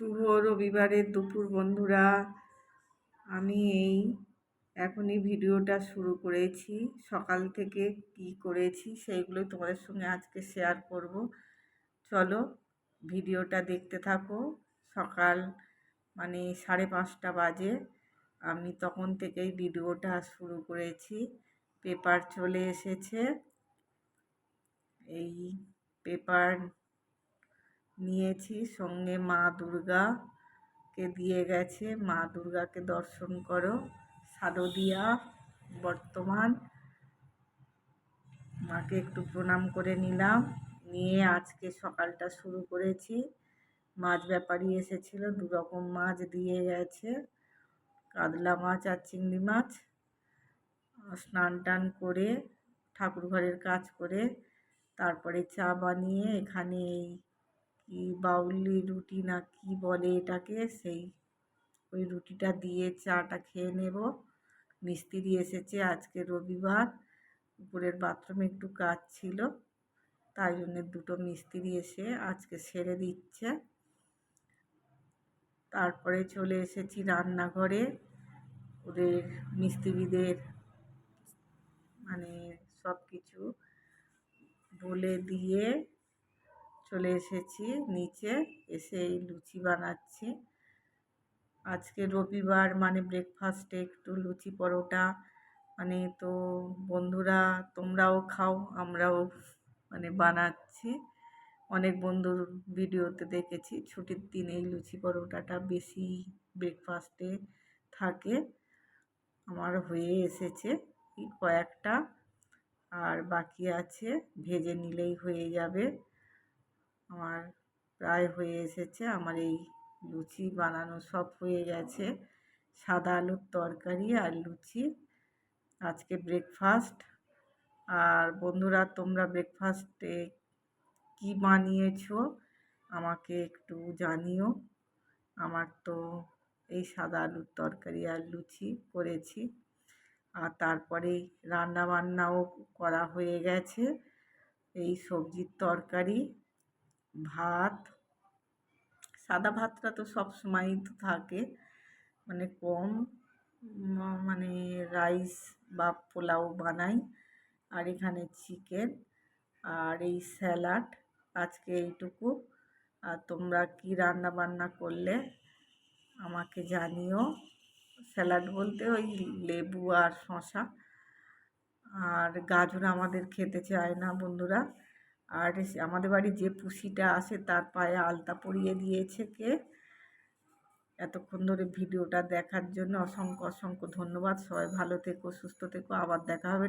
শুভ রবিবারের দুপুর বন্ধুরা। আমি এই এখনই ভিডিওটা শুরু করেছি। সকাল থেকে কি করেছি সেইগুলো তোমাদের সঙ্গে আজকে শেয়ার করব। চলো ভিডিওটা দেখতে থাকো। সকাল মানে সাড়ে পাঁচটা বাজে। আমি তখন থেকেই ভিডিওটা শুরু করেছি। পেপার চলে এসেছে। এই পেপার নিয়েছি, সঙ্গে মা দুর্গাকে দিয়ে গেছে। মা দুর্গাকে দর্শন করো। শারদিয়া বর্তমান। মাকে একটু প্রণাম করে নিলাম। নিয়ে আজকে সকালটা শুরু করেছি। মাছ ব্যাপারী এসেছিল দু রকম মাছ দিয়ে গেছে। কাতলা মাছ আর চিংড়ি মাছ। স্নান টান করে ঠাকুর ঘরের কাজ করে তারপরে চা বানিয়ে এখানে এই কি বাউলি রুটি না কি বলে এটাকে, সেই ওই রুটিটা দিয়ে চাটা খেয়ে নেব। মিস্ত্রি এসেছে আজকে রবিবার, উপরের বাথরুমে একটু কাজ ছিল, তাই জন্য দুটো মিস্ত্রি এসে আজকে সেরে দিচ্ছে। তারপরে চলে এসেছি রান্নাঘরে, ওদের মিস্ত্রিদের মানে সব কিছু বলে দিয়ে চলে এসেছি, নিচে এসে এই লুচি বানাচ্ছি। আজকে রবিবার মানে ব্রেকফাস্টে একটু লুচি পরোটা মানে তো বন্ধুরা তোমরাও খাও, আমরাও মানে বানাচ্ছি। অনেক বন্ধুর ভিডিওতে দেখেছি, ছুটির দিনে এই লুচি পরোটাটা বেশি ব্রেকফাস্টে থাকে। আমার হয়ে এসেছে কয়েকটা, আর বাকি আছে, ভেজে নিলেই হয়ে যাবে। আমার প্রায় হয়ে এসেছে। আমার এই লুচি বানানো সব হয়ে গেছে। সাদা আলুর তরকারি আর লুচি। আজকে ব্রেকফাস্ট আর বন্ধুরা, তোমরা ব্রেকফাস্টে কি বানিয়েছো? আমাকে একটু জানিও। আমার তো এই সাদা আলুর তরকারি আর লুচি করেছি। আর তারপরে রান্না বান্নাও করা হয়ে গেছে। এই সবজির তরকারি। ভাত, সাদা ভাতটা তো সব সময়ই তো থাকে। মানে কম মানে রাইস বা পোলাও বানাই। আর এখানে চিকেন আর এই স্যালাড। আজকে এইটুকু। আর তোমরা কি রান্না বান্না করলে আমাকে জানিও। স্যালাড বলতে ওই লেবু আর শশা আর গাজর আমাদের খেতে চায় না বন্ধুরা। আর আমাদের বাড়ি যে পুষিটা আসে তার পায়ে আলতা পরিয়ে দিয়েছে কে। এতক্ষণ ধরে ভিডিওটা দেখার জন্য অসংখ্য অসংখ্য ধন্যবাদ। সবাই ভালো থেকো, সুস্থ থেকো। আবার দেখা হবে।